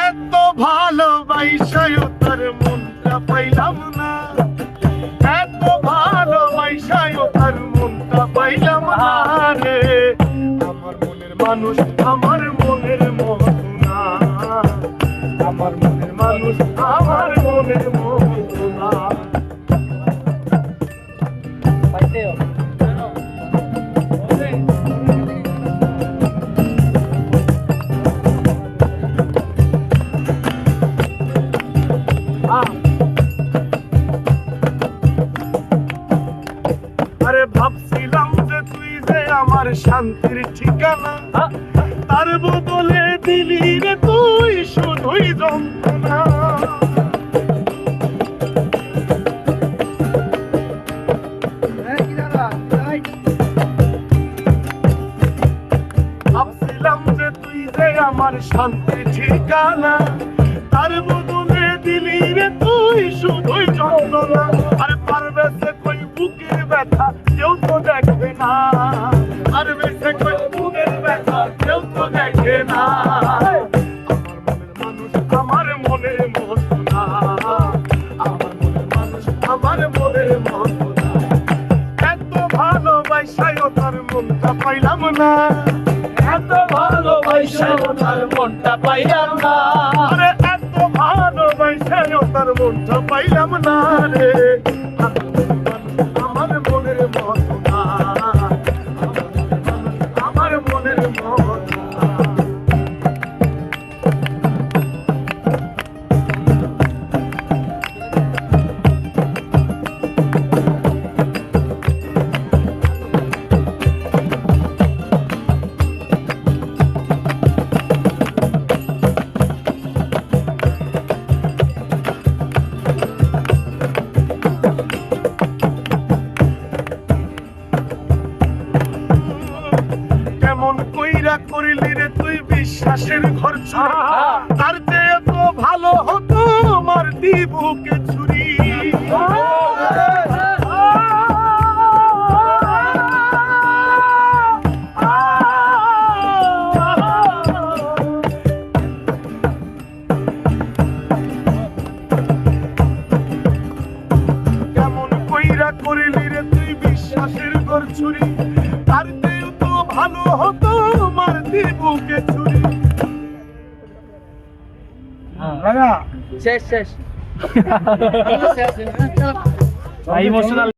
এত ভালোবাসায় তার মনটা পাইলাম না। এত ভালোবাসায় তার মনটা পাইলাম না রে। আমার মনের মানুষ, আমার মনের মতো না আমার মনের মানুষ, আমার মনের মতো না আরে ভাবছিলাম যে তুই যে আমার শান্তির ঠিকানা, তার বদলে দিলি রে তুই শুধুই যন্ত্রণা। আমার ঠিকানা, তার বদলে রে তুই শুধুই যন্ত্রণা আরে পারবে সে কই বুকের ব্যথা কেউ তো দেখবে না। পারবে সে কই বুকের ব্যথা কেউ তো দেখে না। আমার মনের মানুষ আমার মনের মতো না আমার মনের মানুষ আমার মনের মতো না এত ভালোবাসায় তার মনটা পাইলাম না। এত ভালোবাসায় তার মনটা পাইলাম না। আরে এত ভালোবাসায় তার মনটা পাইলাম না রে কইরা করিলি রে তুই বিশ্বাসের ঘর তার চেয়ে তো ভালো হতো আমার দিবুকে ছুরি কেমন কইরা করিলি রে তুই বিশ্বাসের ঘর ছুরি ভালো হতো আমার দিবুকে ছুরি শেষ শেষ। ইমোশনাল